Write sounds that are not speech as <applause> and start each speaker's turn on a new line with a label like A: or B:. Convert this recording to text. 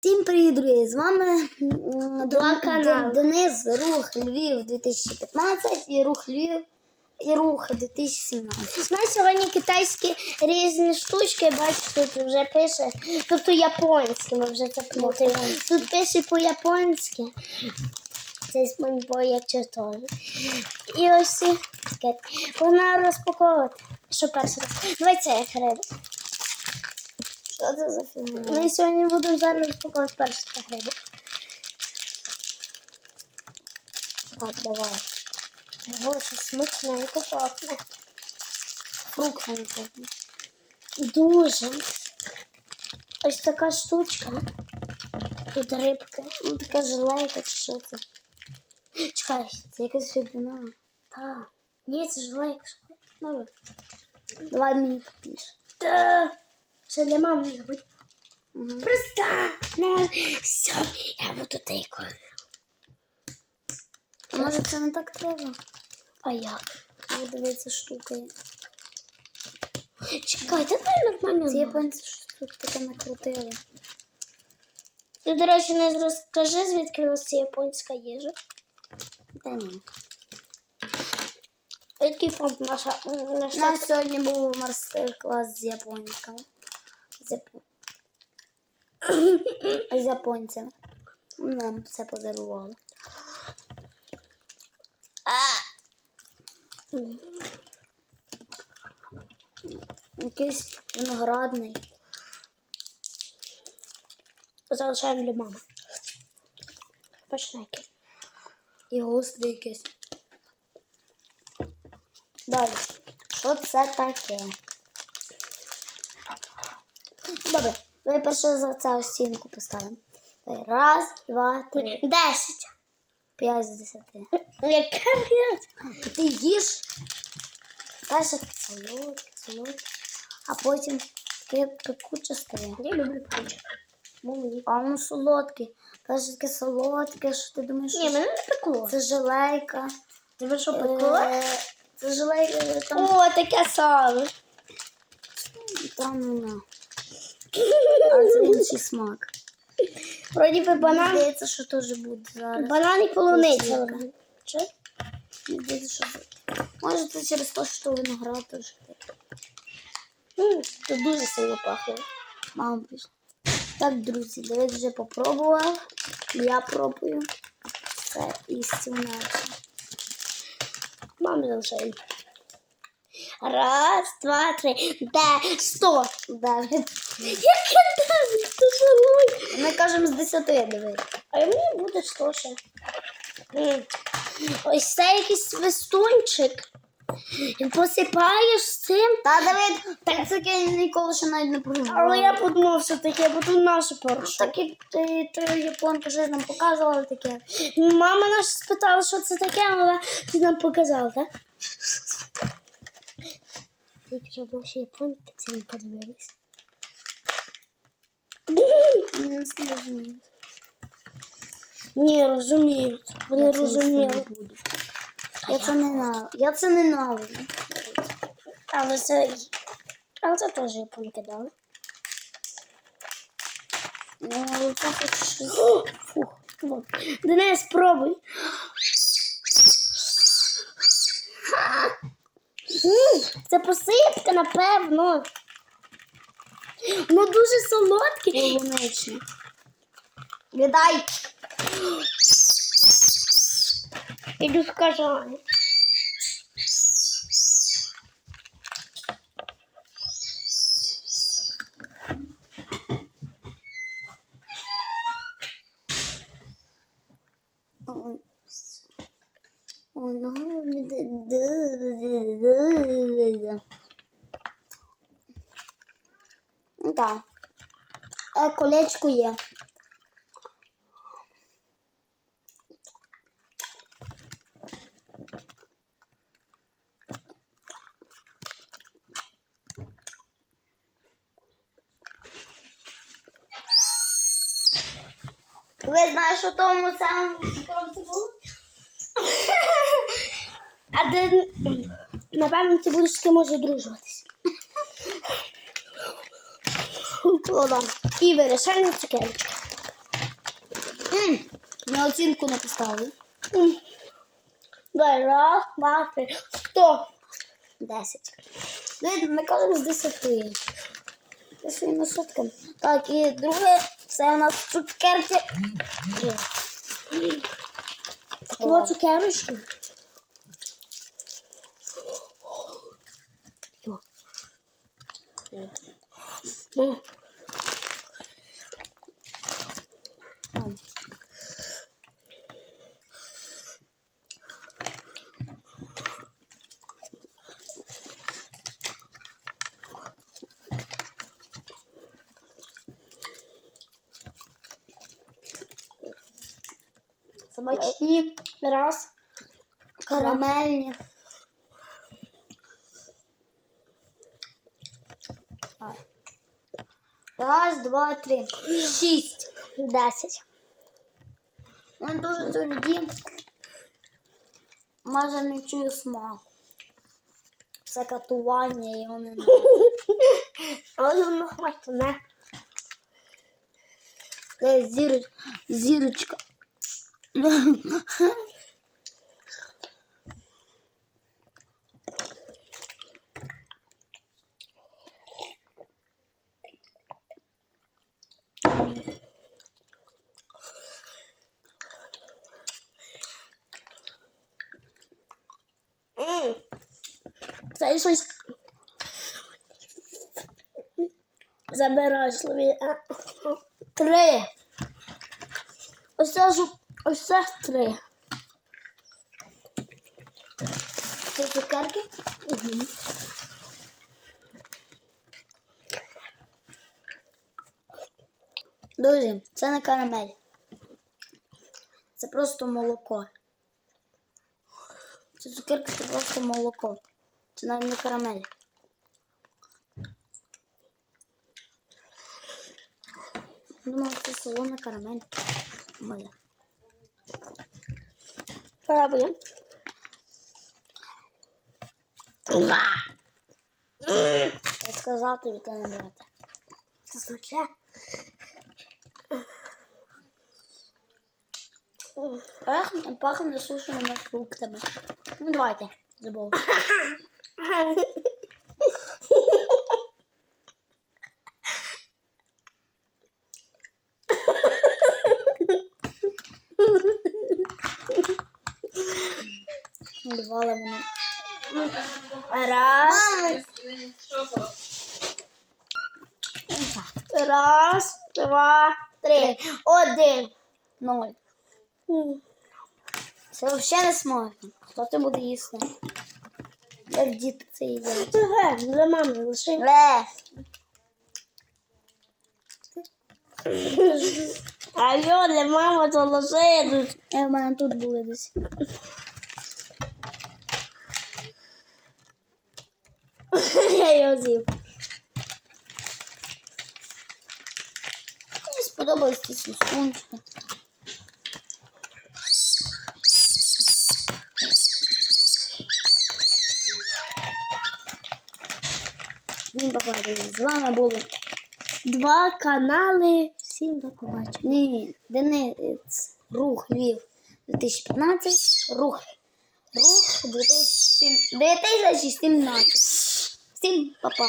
A: Всім привіт, друзі! З вами Ден- Денис, Рух Львів 2015 і Рух Львів і Рух 2017.
B: У нас сьогодні китайські різні штучки, бачите, тут вже пише. Тобто японські, ми вже це плутаємо. Тут пише по-японськи. Це спонбой, як читали. І ось ці. Вона розпаковувати. Що перший раз? Давай це як риба.
A: Що це за фігня?
B: Ми сьогодні будемо зараз розпаковувати першу так рибу.
A: Так, давай.
B: Ого, що смачненько пахне.
A: Фруктами пахне.
B: Дуже. Ось така штучка. Тут рибки.
A: Ну, така жилейка чи що це?
B: Чекай.
A: Це якась фігня.
B: Так. Ні, це ж лайк.
A: Добре. Давай мені купиш.
B: Та. Ще для мами не забудь.
A: Угу.
B: Просто. Ну, все, я буду тайкою.
A: А може це не так треба?
B: А як?
A: Ну, дивіться.
B: Чекай, та дай нормально.
A: Ці японці щось тут таке накрутили.
B: Ти, до речі, не розкажи, звідки у нас ця японська їжа.
A: Та ні.
B: Який фонд наша,
A: У
B: наша
A: нас сьогодні був майстер-клас з японцями. З, яп... <coughs> з японцями. Нам все подарували. Якийсь виноградний.
B: залишаємо для мами. Почнеки.
A: І гострий якийсь. Далі. Що це таке? Добре, давай перше за це ось стінку поставимо. Раз, два, три.
B: Десять.
A: П'ять з десяти.
B: Яка п'ять?
A: Ти їж перше солодке, солодке, а потім таке пекуче стає.
B: Я люблю. Мені.
A: А воно солодке. Перше таке солодке, що ти думаєш,
B: Ні, мене не пекло.
A: це желейка.
B: Тебе що пекло?
A: Е, Це желейка там.
B: О, таке саме.
A: Там вона. А це <laughs> інший смак.
B: Вроді би банан.
A: Здається, що теж буде зараз.
B: Банан і полуниця. Чи?
A: Здається, що це- Може це через те, що виноград теж. таке.
B: М, дуже сильно пахне.
A: Мама пішла. Так, друзі, Давид вже попробував. Я пробую. Це істинно.
B: Мамі залишаємо. Раз, два, три. Де? Сто.
A: Давид.
B: Яке дев'ять? Ти жалуй.
A: Ми кажемо з 10 Давид.
B: А мені буде сто ще. М. Ось це якийсь свистунчик. І посипаєш з цим.
A: Та Давид, так це я ніколи ще навіть не пробував.
B: Але я подумав, що таке, бо тут наше перше.
A: Так і ти, ти японка щось нам показувала таке.
B: Мама наша спитала, що це таке, але ти нам показав, так? Якщо наші японки це не подивились.
A: Не розумію.
B: Ні, розуміють. Вони
A: Я
B: розуміли.
A: не. Я це ненавиджу. Я це ненавиджу.
B: Але це. Але це теж японки дали.
A: Ну, але це хоч.
B: Фух. Вот. Денис, спробуй. Це посипка, напевно. <gasps> Ну дуже солодке.
A: Полуничне. Віддай. <gasps>
B: Іду скажу.
A: Так. Е, колечко є. Ви знаєте, що тому самому коробці було? <laughs>
B: А де, напевно, ти будеш з кимось одружуватися.
A: Ладно.
B: І вирішальна цукерочка.
A: На оцінку не поставили.
B: Давай, раз, два, три. Сто.
A: 10. Ми, кажемо з 10. Це своїми сутками. Так, і друге, це у нас цукерки.
B: Ось цукерочки. Ну,
A: Смачні,
B: Раз.
A: карамельні. Раз, два, три. Шість.
B: Десять.
A: Я дуже тверді. Майже не чую смак. Це катування вони не.
B: Але воно.
A: Це зіроч... зірочка.
B: М. Це щось забирай слові. А, Три. Ось це три.
A: Це цукерки?
B: Угу.
A: Друзі, це не карамель. Це просто молоко. Це цукерки це просто молоко. Це навіть не карамель. Думаю, це солона карамель. Моя.
B: Пробуємо.
A: Я сказав тобі, ти не брати.
B: Це смачне.
A: Пахне, пахне сушеними фруктами. Ну давайте, забув. Два лимони.
B: Раз. Раз, два, три. Один.
A: Ноль. Це взагалі не смачно. Хто це буде їсти? Як діти це їдять?
B: Ге, для мами лише.
A: Ле!
B: Алло, для мами то лише.
A: Е, мене тут були десь. <laughs>
B: Я його з'їв.
A: Мені сподобались ці сусунчики. Він покладає. З вами були.
B: Два канали. Всім до побачення.
A: Ні, Денис, рух Львів 2015, рух, рух 2017. 2017. Всім па-па.